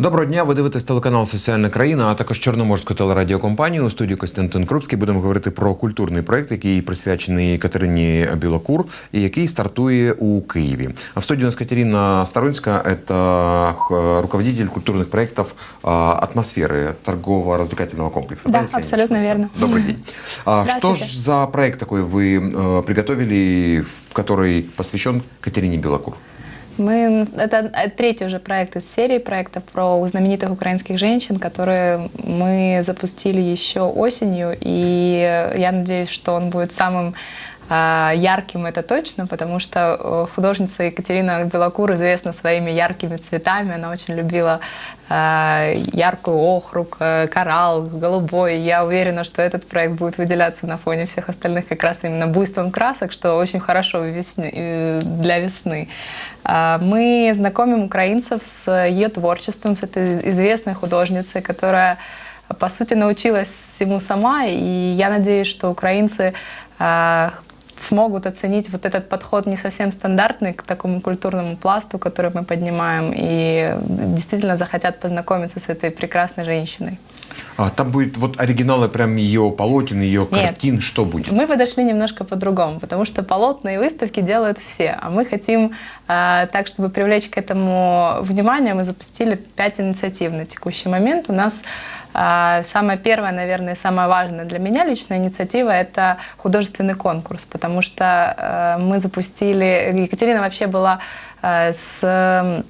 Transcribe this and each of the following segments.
Доброго дня. Ви дивитесь телеканал Соціальна країна, а також Чорноморську телерадіокомпанію. У студії Костянтин Крупський будемо говорити про культурний проект, який присвячений Катерині Білокур і який стартує у Києві. А в студии у нас Катерина Сторонська, это х- руководитель культурных проектов а, атмосферы торгово-развлекательного комплекса. Да, если я не абсолютно ошибаюсь? верно. Добрый день. А, что Здравствуйте. ж за проект такой вы э, приготовили, в- который посвящен Катерине Белокур? Мы, это э, третий уже проект из серии проектов про знаменитых украинских женщин, которые мы запустили еще осенью, и я надеюсь, что он будет самым ярким, это точно, потому что художница Екатерина Белокур известна своими яркими цветами, она очень любила а, яркую охрук, э, коралл, голубой. Я уверена, что этот проект будет выделяться на фоне всех остальных как раз именно буйством красок, что очень хорошо э, для весны. А, Мы знакомим украинцев с ее творчеством, с этой известной художницей, которая по сути, научилась всему сама, и я надеюсь, что украинцы а, смогут оценить вот этот подход не совсем стандартный к такому культурному пласту, который мы поднимаем, и действительно захотят познакомиться с этой прекрасной женщиной. А, там будет вот оригиналы прям ее полотен, ее Нет. картин. Что будет? Мы подошли немножко по-другому, потому что полотна и выставки делают все, а мы хотим э, так, чтобы привлечь к этому внимание, мы запустили пять инициатив на текущий момент. У нас э, самая первая, наверное, самая важная для меня личная инициатива – это художественный конкурс, потому что э, мы запустили… Екатерина вообще была э, с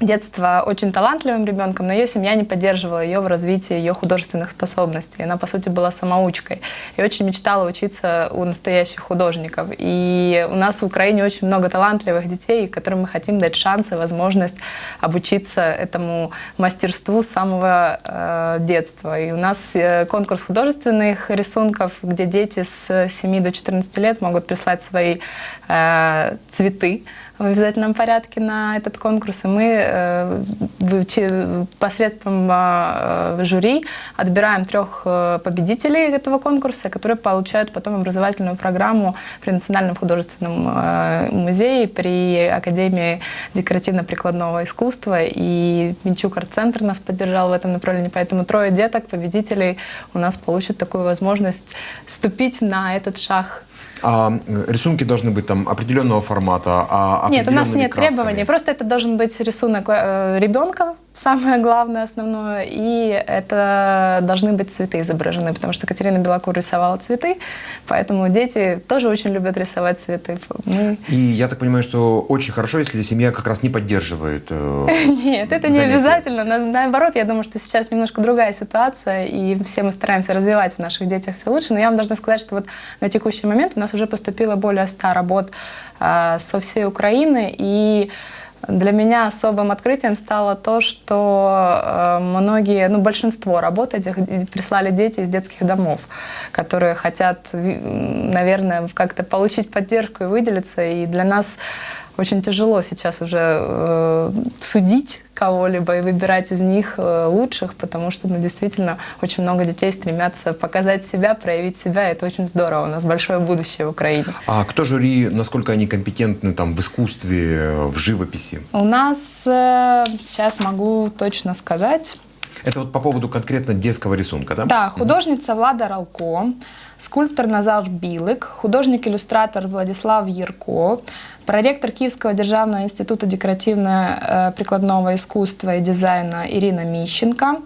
детства очень талантливым ребенком, но ее семья не поддерживала ее в развитии ее художественных способностей. Она, по сути, была самоучкой и очень мечтала учиться у настоящих художников. И у нас в Украине очень много талантливых детей, которым мы хотим дать шанс и возможность обучиться этому мастерству с самого э, детства. И у нас э, конкурс художественных рисунков, где дети с 7 до 14 лет могут прислать свои э, цветы в обязательном порядке на этот конкурс. И мы э, посредством э, жюри отбираем трех э, победителей этого конкурса, которые получают потом образовательную программу при Национальном художественном музее, при Академии декоративно-прикладного искусства. И Минчук арт-центр нас поддержал в этом направлении. Поэтому трое деток, победителей, у нас получат такую возможность ступить на этот шаг А э, рисунки должны быть там определенного формата, а Нет, у нас нет требований. Просто это должен быть рисунок э, ребенка, самое главное, основное, и это должны быть цветы изображены, потому что Катерина Белокур рисовала цветы, поэтому дети тоже очень любят рисовать цветы. Мы... И я так понимаю, что очень хорошо, если семья как раз не поддерживает. э, Нет, это не обязательно. На- Наоборот, я думаю, что сейчас немножко другая ситуация, и все мы стараемся развивать в наших детях все лучше. Но я вам должна сказать, что вот на текущий момент у нас уже поступило более 100 работ а, со всей Украины, и для меня особым открытием стало то, что э, многие, ну, большинство работ этих прислали дети из детских домов, которые хотят, наверное, как-то получить поддержку и выделиться. И для нас очень тяжело сейчас уже э, судить кого-либо и выбирать из них э, лучших, потому что ну, действительно очень много детей стремятся показать себя, проявить себя. Это очень здорово. У нас большое будущее в Украине. А кто жюри, насколько они компетентны там в искусстве, э, в живописи? У нас, э, сейчас могу точно сказать, Это вот по поводу конкретно детского рисунка, да? Да, художниця Влада Ралко, скульптор Назар Білик, художник-иллюстратор Владислав Ярко, проректор Киевского державного института декоративно-прикладного искусства и дизайна Ирина Міщенка, е,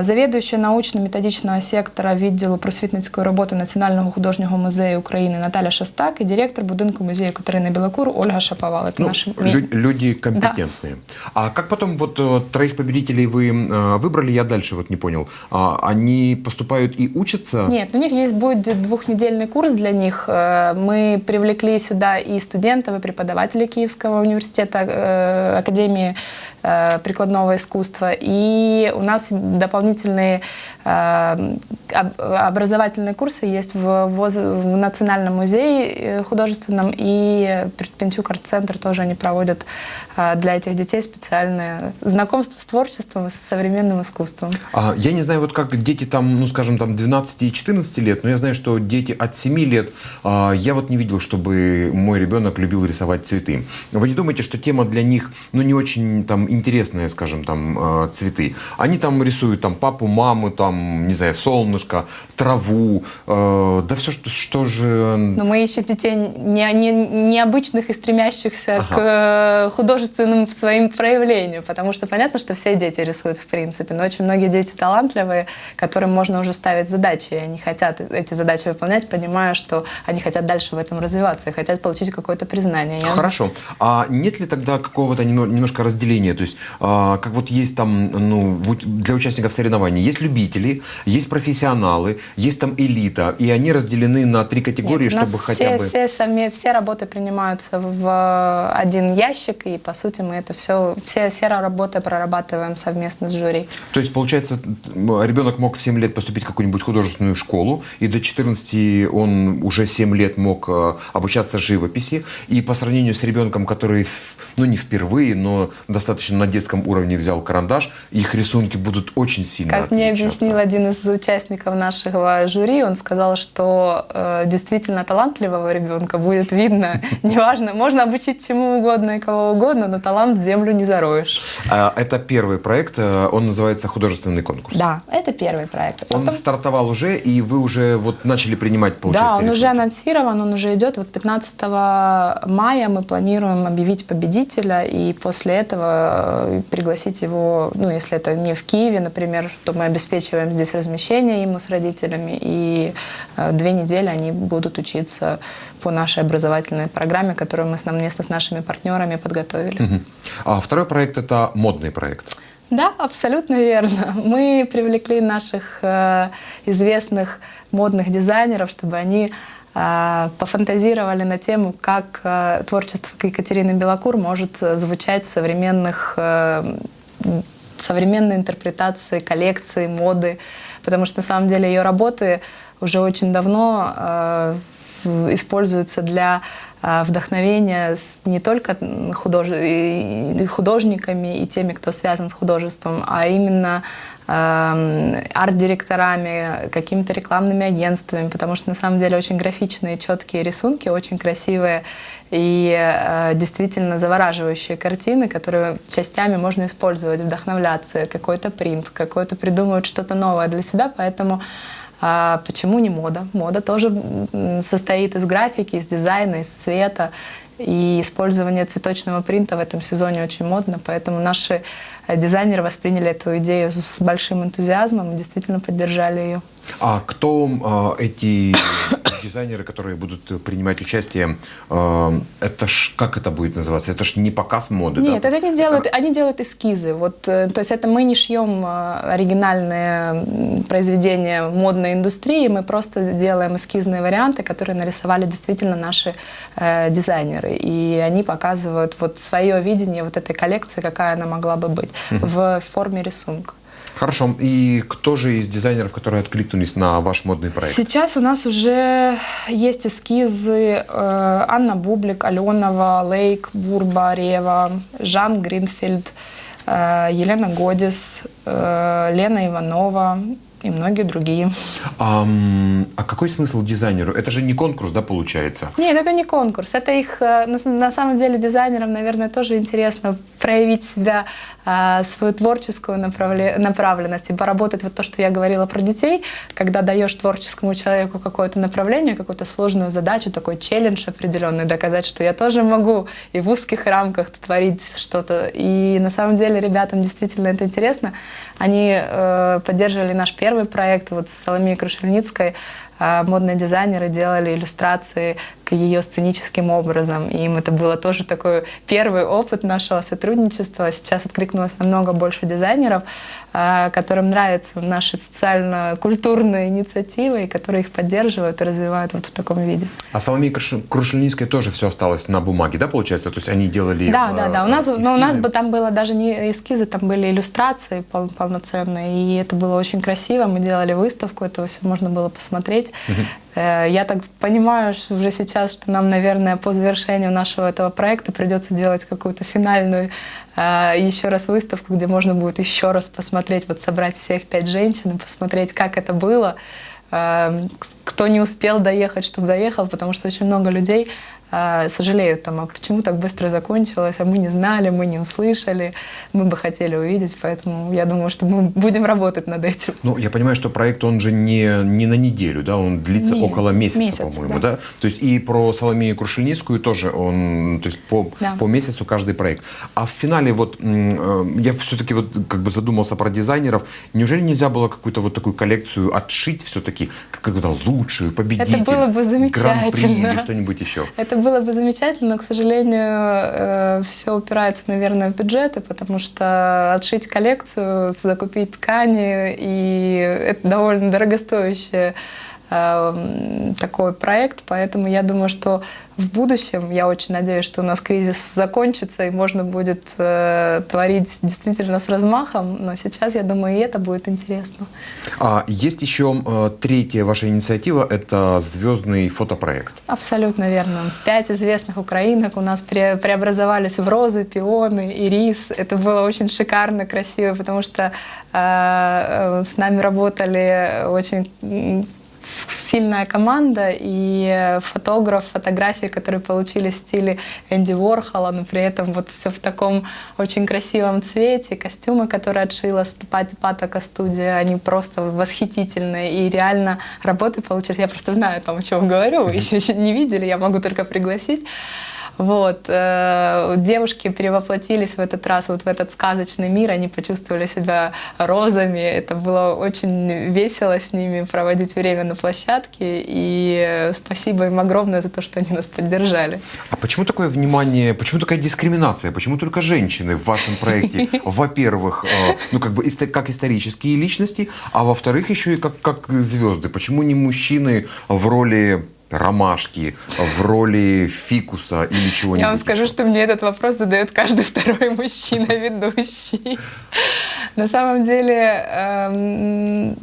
завідуюча научно-методичного сектора відділу просвітницької роботи Національного художнього музею України Наталя Шостак і директор будинку музею Катерини Білокур Ольга Шаповал. Это Ну, наши лю- люди компетентные. А как потом вот э, троих победителей вы э, выбрали, я дальше вот не понял. А, они поступают и учатся? Нет, у них есть будет двухнедельный курс для них. Э, Мы привлекли сюда и студентов, и преподавателей Киевского университета, э, Академии э, прикладного искусства. И у нас дополнительные э, об- образовательные курсы есть в, воз- в Национальном музее э, художественном, и Пенчук арт-центр тоже они проводят э, для этих детей специальные знакомства с творчеством с современным искусством. А, я не знаю, вот как дети там, ну скажем, там 12 и 14 лет, но я знаю, что дети от 7 лет, а, я вот не видел, чтобы мой ребенок любил рисовать цветы. Вы не думаете, что тема для них, ну не очень там интересные, скажем, там э, цветы. Они там рисуют там папу, маму, там, не знаю, солнышко, траву, э, да все, что, что же... Но мы ищем детей не, не, необычных и стремящихся Ага. к э, художественным своим проявлению, потому что понятно, что все дети рисуют в принципе, но очень многие дети талантливые, которым можно уже ставить задачи, и они хотят эти задачи выполнять, понимая, что они хотят дальше в этом развиваться и хотят получить какое-то признание. Хорошо. А нет ли тогда какого-то немно- немножко разделения? То есть, а, как вот есть там, ну, для участников соревнований, есть любители, есть профессионалы, есть там элита, и они разделены на три категории, Нет, чтобы все, хотя бы... все, сами, все работы принимаются в один ящик, и по сути мы это все, все, все работы прорабатываем совместно с жюри. То есть, получается, ребенок мог в 7 лет поступить в какую-нибудь художественную школу, и до 14 он уже 7 лет мог э, обучаться живописи, и по сравнению с ребенком, который, ну, не впервые, но достаточно на детском уровне взял карандаш, их рисунки будут очень сильно Как мне отличаться. объяснил один из участников нашего жюри, он сказал, что э, действительно талантливого ребенка будет видно, неважно, можно обучить чему угодно и кого угодно, но талант в землю не зароешь. А, Это первый проект, э, он называется «Художественный конкурс». Да, это первый проект. Он стартовал уже, и вы уже вот начали принимать, получается, Да, он уже анонсирован, он уже идет. Вот 15 мая мы планируем объявить победителя и после этого пригласить его, ну, если это не в Киеве, например, то мы обеспечиваем здесь размещение ему с родителями, и э, две недели они будут учиться по нашей образовательной программе, которую мы совместно с нашими партнерами подготовили. Мгм. А второй проект – это модный проект. Да, абсолютно верно. Мы привлекли наших э, известных модных дизайнеров, чтобы они э, пофантазировали на тему, как э, творчество Екатерины Белокур может э, звучать в современных э, современной интерпретации коллекции, моды, потому что на самом деле ее работы уже очень давно э, используются для вдохновения с- не только худож- художниками и теми, кто связан с художеством, а именно эм, арт-директорами, какими-то рекламными агентствами, потому что на самом деле очень графичные, четкие рисунки, очень красивые и э, действительно завораживающие картины, которые частями можно использовать, вдохновляться, какой-то принт, какой-то придумывать что-то новое для себя, поэтому а почему не мода? Мода тоже состоит из графики, из дизайна, из цвета. И использование цветочного принта в этом сезоне очень модно, поэтому наши дизайнеры восприняли эту идею с большим энтузиазмом и действительно поддержали ее. А кто а, эти дизайнеры, которые будут э, принимать участие? А, это ж как это будет называться? Это ж не показ моды, Нет, да? это они делают, они делают эскизы. Вот, э, то есть это мы не шьем э, оригинальные произведения модной индустрии, мы просто делаем эскизные варианты, которые нарисовали действительно наши э, дизайнеры. И они показывают вот свое видение вот этой коллекции, какая она могла бы быть в форме рисунка. Хорошо. И кто же из дизайнеров, которые откликнулись на ваш модный проект? Сейчас у нас уже есть эскизы э, Анна Бублик, Аленова, Лейк, Бурба, Рева, Жан Гринфельд, э, Елена Годис, э, Лена Иванова и многие другие. Ам, а какой смысл дизайнеру? Это же не конкурс, да, получается? Нет, это не конкурс. Это их, э, на, самом деле, дизайнерам, наверное, тоже интересно проявить себя, э, свою творческую направле- направленность и поработать вот то, что я говорила про детей, когда даешь творческому человеку какое-то направление, какую-то сложную задачу, такой челлендж определенный, доказать, что я тоже могу и в узких рамках творить что-то. И на самом деле ребятам действительно это интересно. Они э, поддерживали наш первый проект вот с Соломеей Крушельницкой. А модные дизайнеры делали иллюстрации к ее сценическим образом. И им это было тоже такой первый опыт нашего сотрудничества. Сейчас откликнулось намного больше дизайнеров, а, которым нравятся наши социально-культурные инициативы, и которые их поддерживают и развивают вот в таком виде. А Соломея Круш- Крушельницкая тоже все осталось на бумаге, да, получается? То есть они делали Да, э, да, да. У нас, но у нас бы там было даже не эскизы, там были иллюстрации пол- полноценные, и это было очень красиво. Мы делали выставку, это все можно было посмотреть. Э, Я так понимаю что уже сейчас, что нам, наверное, по завершению нашего этого проекта придется делать какую-то финальную э, еще раз выставку, где можно будет еще раз посмотреть, вот собрать всех пять женщин и посмотреть, как это было. Э, Кто не успел доехать, чтобы доехал, потому что очень много людей э, сожалеют, там, а почему так быстро закончилось, а мы не знали, мы не услышали, мы бы хотели увидеть, поэтому я думаю, что мы будем работать над этим. Ну, я понимаю, что проект, он же не, не на неделю, да, он длится Не, около месяца, месяц, по-моему, да. да. То есть и про Соломею Крушельницкую тоже он, то есть по, Да. по месяцу каждый проект. А в финале вот э, я все-таки вот как бы задумался про дизайнеров. Неужели нельзя было какую-то вот такую коллекцию отшить все-таки, какую-то лучшую, победитель, Это было бы гран-при замечательно. или что-нибудь еще? Это было бы замечательно, но, к сожалению, все упирается, наверное, в бюджеты, потому что отшить коллекцию, закупить ткани, и это довольно дорогостоящий э, такой проект, поэтому я думаю, что в будущем, я очень надеюсь, что у нас кризис закончится и можно будет э, творить действительно с размахом, но сейчас, я думаю, и это будет интересно. А есть еще э, третья ваша инициатива, это звездный фотопроект. Абсолютно верно. Пять известных украинок у нас пре- преобразовались в розы, пионы, ирис. Это было очень шикарно, красиво, потому что э, э, с нами работали очень сильная команда и фотограф, фотографии, которые получили в стиле Энди Уорхола, но при этом вот все в таком очень красивом цвете, костюмы, которые отшила Пат- Патока студия, они просто восхитительные и реально работы получились. Я просто знаю о том, о чем говорю, вы еще не видели, я могу только пригласить. Вот. э, Девушки перевоплотились в этот раз вот в этот сказочный мир, они почувствовали себя розами. Это было очень весело с ними проводить время на площадке. И э, спасибо им огромное за то, что они нас поддержали. А почему такое внимание, почему такая дискриминация, почему только женщины в вашем проекте? Во-первых, э, ну как бы как исторические личности, а во-вторых еще и как, как звезды. Почему не мужчины в роли ромашки, в роли фикуса или чего-нибудь? Я вам скажу, что мне этот вопрос задает каждый второй мужчина ведущий. На самом деле, эм,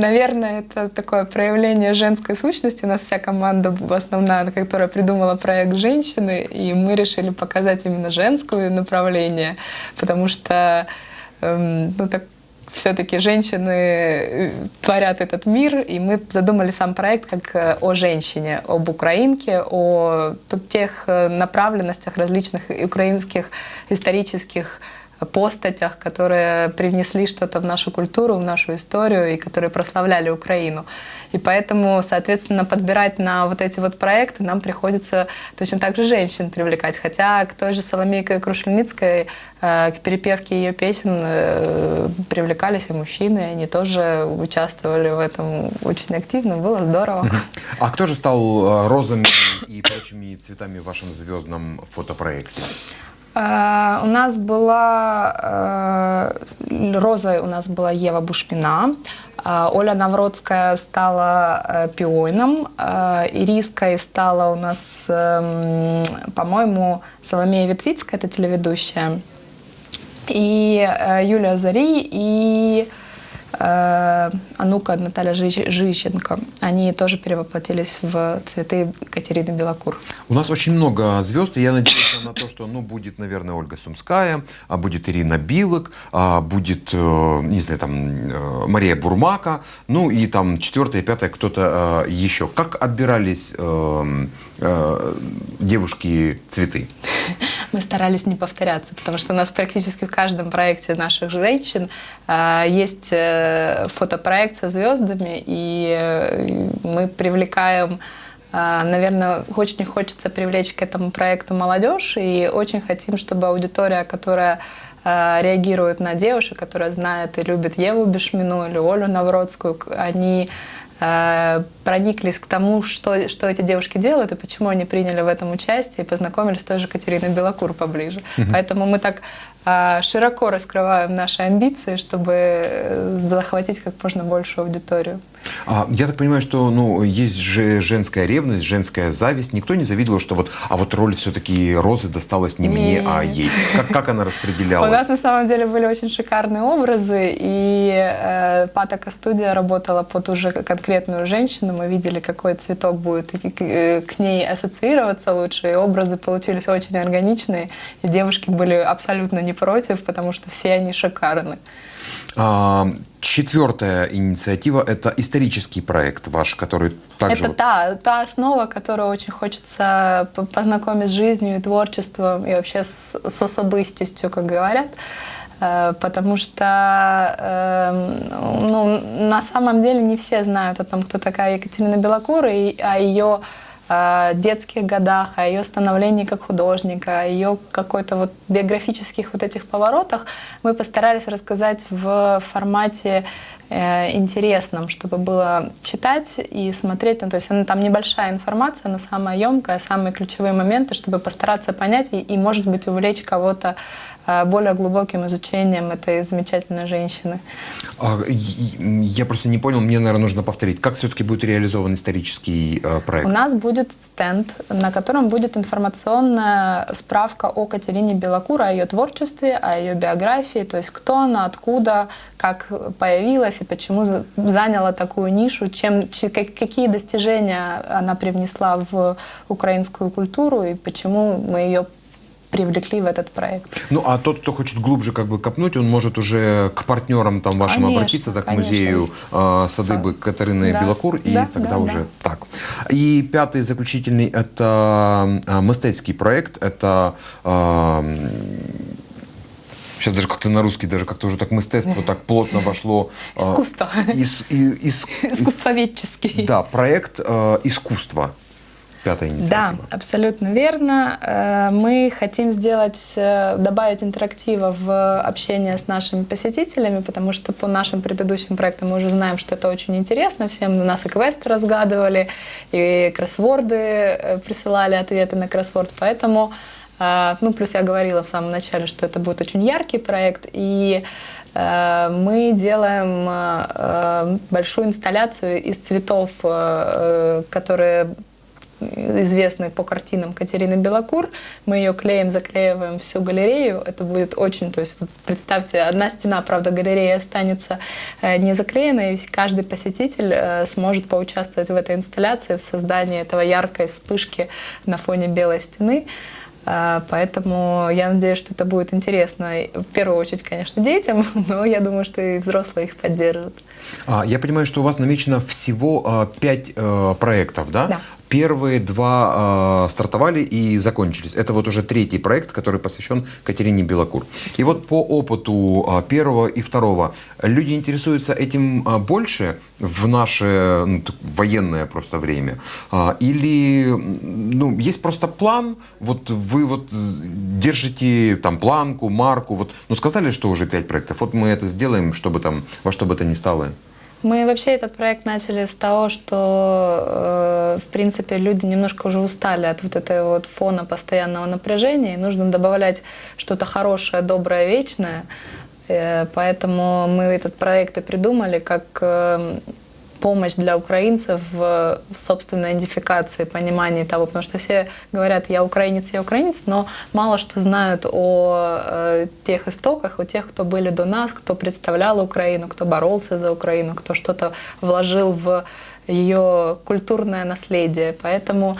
наверное, это такое проявление женской сущности. У нас вся команда основная, которая придумала проект «Женщины», и мы решили показать именно женское направление, потому что эм, ну, так, все-таки женщины э, творят этот мир, и мы задумали сам проект как э, о женщине, об украинке, о тех э, направленностях различных украинских исторических постатях, которые привнесли что-то в нашу культуру, в нашу историю и которые прославляли Украину. И поэтому, соответственно, подбирать на вот эти вот проекты нам приходится точно так же женщин привлекать. Хотя к той же Соломейке Крушельницкой, э, к перепевке ее песен э, привлекались и мужчины, и они тоже участвовали в этом очень активно, было здорово. А кто же стал э, розами и прочими цветами в вашем звездном фотопроекте? Э, У нас была э, розой у нас была Ева Бушмина, э, Оля Навродская стала пионом, Ириской стала у нас, эм, по-моему, Соломея Ветвицкая, это телеведущая, и Юлия Зари, и Анука Наталья Жи- Жищенко. Они тоже перевоплотились в цветы Катерины Белокур. У нас очень много звезд, и я надеюсь на то, что ну, будет, наверное, Ольга Сумская, а будет Ирина Билок, а будет, э, не знаю, там, э, Мария Бурмака, ну и там четвертое, пятое кто-то э, еще. Как отбирались э, э, девушки цветы? Мы старались не повторяться, потому что у нас практически в каждом проекте наших женщин э, есть э, фотопроект со звездами, и э, мы привлекаем, э, наверное, очень хочется привлечь к этому проекту молодежь, и очень хотим, чтобы аудитория, которая э, реагирует на девушек, которая знает и любит Еву Бешмину или Олю Навродскую, они прониклись к тому, что, что эти девушки делают и почему они приняли в этом участие, и познакомились с той же Катериной Белокур поближе. Поэтому мы так э, широко раскрываем наши амбиции, чтобы э, захватить как можно большую аудиторию. А, я так понимаю, что ну, есть же женская ревность, женская зависть. Никто не завидовал, что вот, а вот роль все-таки Розы досталась не мне, а Не. ей. Как, как она У распределялась? нас на самом деле были очень шикарные образы, и э, Патока студия работала под уже конкретную женщину. Мы видели, какой цветок будет к, ней ассоциироваться лучше, и образы получились очень органичные, и девушки были абсолютно не против, потому что все они шикарны. А, четвертая инициатива – это исторический проект ваш, который также... Это вот- та, та основа, которую очень хочется познакомить с жизнью и творчеством, и вообще с, с особистостью, как говорят. Э, Потому что э, ну, на самом деле не все знают о том, кто такая Екатерина Белокур, и о ее э, детских годах, о ее становлении как художника, о ее какой-то вот биографических вот этих поворотах мы постарались рассказать в формате э, интересном, чтобы было читать и смотреть. Ну, то есть она, там небольшая информация, но самая емкая, самые ключевые моменты, чтобы постараться понять и, и может быть, увлечь кого-то э, более глубоким изучением этой замечательной женщины. А, Я просто не понял, мне, наверное, нужно повторить. Как все-таки будет реализован исторический э, проект? У нас будет стенд, на котором будет информационная справка о Катерине Белокур, о ее творчестве, о ее биографии, то есть кто она, откуда, как появилась и почему за- заняла такую нишу, чем, какие достижения она привнесла в украинскую культуру и почему мы ее привлекли в этот проект. Ну, а тот, кто хочет глубже как бы копнуть, он может уже к партнерам там вашим Конечно, обратиться, так, к конечно. музею э, Садыбы Катерины Да. Белокур, и Да, тогда да, уже да. так. И пятый, заключительный, это э, мистецкий проект, это... Сейчас даже как-то на русский, даже как-то уже так мистецтво так плотно вошло. э, Искусство. ис- и- ис- Искусствоведческий. Да, проект э, искусства. Пятая Да, инициатива. абсолютно верно. Э, Мы хотим сделать, э, добавить интерактива в общение с нашими посетителями, потому что по нашим предыдущим проектам мы уже знаем, что это очень интересно всем. У нас и квесты разгадывали, и кроссворды присылали ответы на кроссворд. Поэтому, ну, плюс я говорила в самом начале, что это будет очень яркий проект, и э, мы делаем э, э, большую инсталляцию из цветов, которые известный по картинам Катерины Белокур. Мы ее клеим, заклеиваем всю галерею. Это будет очень, то есть представьте, одна стена, правда, галереи останется не заклеенной, и каждый посетитель сможет поучаствовать в этой инсталляции, в создании этого яркой вспышки на фоне белой стены. А, Поэтому я надеюсь, что это будет интересно, в первую очередь, конечно, детям, но я думаю, что и взрослые их поддержат. А, Я понимаю, что у вас намечено всего а, пять э, проектов, да? Да. Первые два э, стартовали и закончились. Это вот уже третий проект, который посвящен Катерине Белокур. И вот по опыту а, первого и второго, люди интересуются этим а, больше в наше ну, военное просто время? А, Или ну, есть просто план, вот вы вот э, держите там планку, марку, вот, ну сказали, что уже пять проектов, вот мы это сделаем, чтобы там, во что бы то ни стало. Мы вообще этот проект начали с того, что, э, в принципе, люди немножко уже устали от вот этого вот фона постоянного напряжения, и нужно добавлять что-то хорошее, доброе, вечное. Э, поэтому мы этот проект и придумали как э, помощь для украинцев в собственной идентификации, понимании того, потому что все говорят, я украинец, я украинец, но мало что знают о э, тех истоках, о тех, кто были до нас, кто представлял Украину, кто боролся за Украину, кто что-то вложил в ее культурное наследие. Поэтому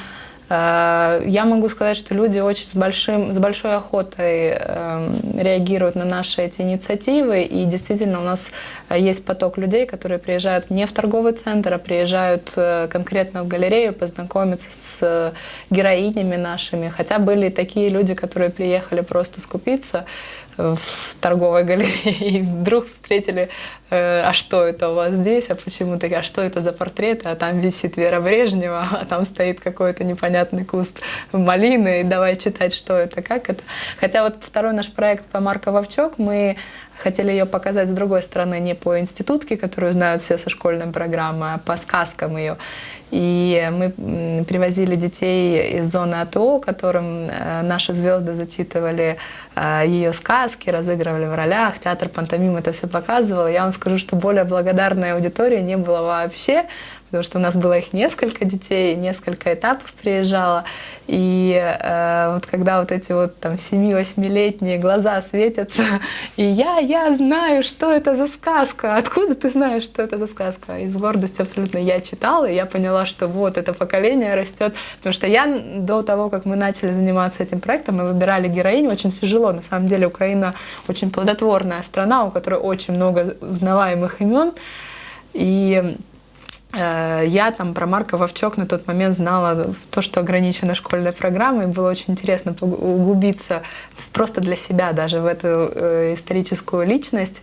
я могу сказать, что люди очень с, большим, с большой охотой э, реагируют на наши эти инициативы. И действительно у нас э, есть поток людей, которые приезжают не в торговый центр, а приезжают э, конкретно в галерею познакомиться с э, героинями нашими. Хотя были такие люди, которые приехали просто скупиться э, в торговой галерее и вдруг встретили, э, а что это у вас здесь, а почему так, а что это за портреты, а там висит Вера Брежнева, а там стоит какой-то непонятный куст малины, и давай читать, что это, как это. Хотя вот второй наш проект по Марко Вовчок, мы хотели ее показать с другой стороны, не по институтке, которую знают все со школьной программы, а по сказкам ее. И мы привозили детей из зоны АТО, которым э, наши звезды зачитывали э, ее сказки, разыгрывали в ролях, театр пантомим это все показывал. Я вам скажу, что более благодарной аудитории не было вообще, потому что у нас было их несколько детей, несколько этапов приезжало. И э, вот когда вот эти вот там 7-8-летние глаза светятся, и я, я знаю, что это за сказка, откуда ты знаешь, что это за сказка? И с гордостью абсолютно я читала, и я поняла, что вот это поколение растет, потому что я до того, как мы начали заниматься этим проектом, мы выбирали героинь очень тяжело. На самом деле Украина очень плодотворная страна, у которой очень много узнаваемых имен. И я там про Марка Вовчок на тот момент знала то, что ограничена школьной программой. Было очень интересно углубиться просто для себя даже в эту э, историческую личность.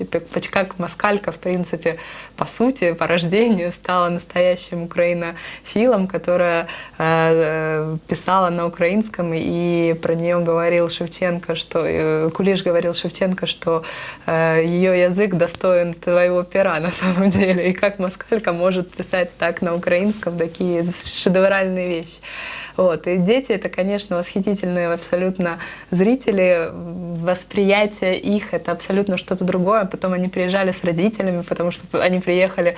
Как Москалька, в принципе, по сути, по рождению стала настоящим украинофилом, которая э, писала на украинском, и про нее говорил Шевченко, что Кулиш говорил Шевченко, что ее язык достоин твоего пера на самом деле. И как Москалька может писать писать так на украинском такие шедевральные вещи. Вот. И дети — это, конечно, восхитительные абсолютно зрители. Восприятие их — это абсолютно что-то другое. Потом они приезжали с родителями, потому что они приехали,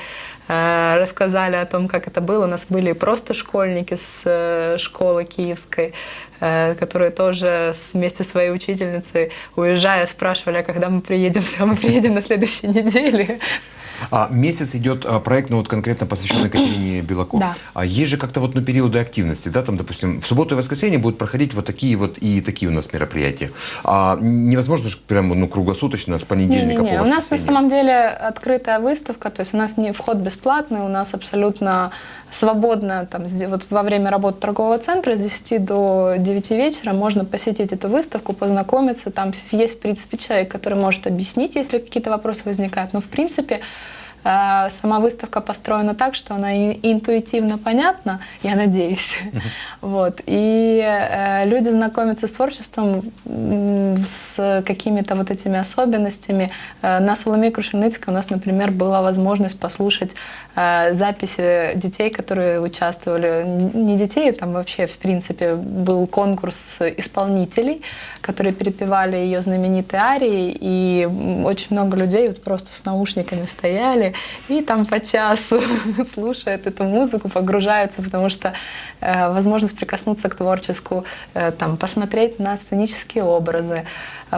э, рассказали о том, как это было. У нас были просто школьники с э, школы киевской, э, которые тоже вместе с своей учительницей, уезжая, спрашивали, а когда мы приедем, все, мы приедем на следующей неделе. А, месяц идет а, проект, ну вот конкретно посвященный Катерине Белако. Да. А есть же как-то вот ну, периоды активности, да, там, допустим, в субботу и воскресенье будут проходить вот такие вот и такие у нас мероприятия. А невозможно же прям ну, круглосуточно с понедельника не, не, не. по У нас на самом деле открытая выставка, то есть у нас не вход бесплатный, у нас абсолютно свободно, там, вот во время работы торгового центра с 10 до 9 вечера можно посетить эту выставку, познакомиться, там есть, в принципе, человек, который может объяснить, если какие-то вопросы возникают, но, в принципе, сама выставка построена так, что она интуитивно понятна, я надеюсь. Вот. И э, люди знакомятся с творчеством, с какими-то вот этими особенностями. Э, на Соломе Крушельницкой у нас, например, была возможность послушать записи детей, которые участвовали. Не детей, там вообще, в принципе, был конкурс исполнителей, которые перепевали ее знаменитые арии, и очень много людей вот просто с наушниками стояли, и там по часу слушают эту музыку, погружаются, потому что э, возможность прикоснуться к творческому, э, там, посмотреть на сценические образы,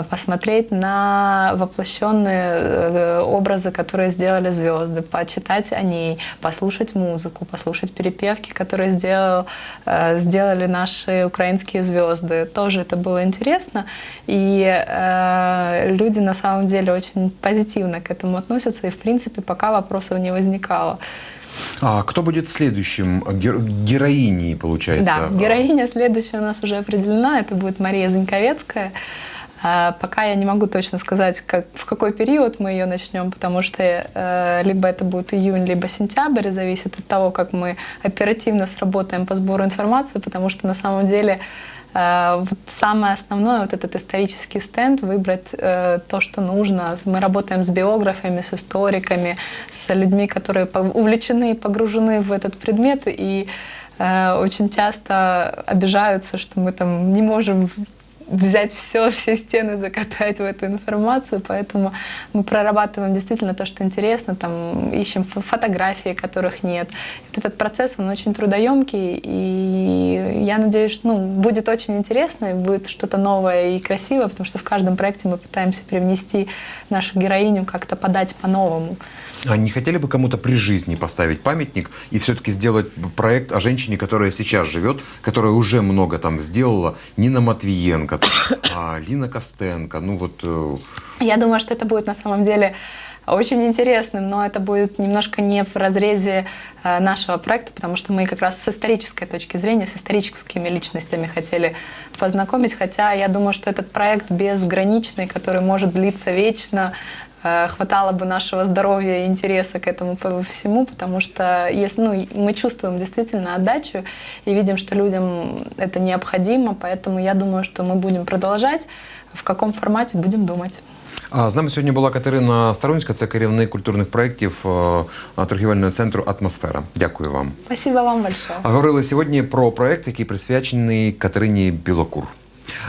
посмотреть на воплощенные э, образы, которые сделали звезды, почитать о ней, послушать музыку, послушать перепевки, которые сделал, э, сделали наши украинские звезды. Тоже это было интересно. И э, люди на самом деле очень позитивно к этому относятся. И в принципе пока вопросов не возникало. А кто будет следующим гер героиней, получается? Да, героиня следующая у нас уже определена. Это будет Мария Заньковецкая. А, пока я не могу точно сказать, как, в какой период мы ее начнем, потому что э, либо это будет июнь, либо сентябрь, зависит от того, как мы оперативно сработаем по сбору информации, потому что на самом деле Э, вот самое основное, вот этот исторический стенд, выбрать э, то, что нужно. Мы работаем с биографами, с историками, с людьми, которые увлечены и погружены в этот предмет, и э, очень часто обижаются, что мы там не можем взять все, все стены закатать в эту информацию, поэтому мы прорабатываем действительно то, что интересно, там ищем фотографии, которых нет. Вот этот процесс, он очень трудоемкий, и я надеюсь, ну, будет очень интересно, и будет что-то новое и красивое, потому что в каждом проекте мы пытаемся привнести нашу героиню, как-то подать по-новому. А не хотели бы кому-то при жизни поставить памятник и все-таки сделать проект о женщине, которая сейчас живет, которая уже много там сделала, Нина Матвиенко, а Лина Костенко, ну вот... Э, Я думаю, что это будет на самом деле очень интересным, но это будет немножко не в разрезе э, нашего проекта, потому что мы как раз с исторической точки зрения, с историческими личностями хотели познакомить, хотя я думаю, что этот проект безграничный, который может длиться вечно, хватало бы нашего здоровья и интереса к этому по всему, потому что если, ну, мы чувствуем действительно отдачу и видим, что людям это необходимо, поэтому я думаю, что мы будем продолжать. В каком форматі будемо думати. А з нами сьогодні була Катерина Старунська, це керівник культурних проєктів е, торгівельного центру Атмосфера. Дякую вам. Спасибо вам большое. А говорили сьогодні про проєкт, який присвячений Катерині Білокур.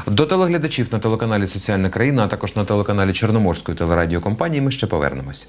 До телеглядачів на телеканалі Соціальна країна, а також на телеканалі Чорноморської телерадіокомпанії ми ще повернемось.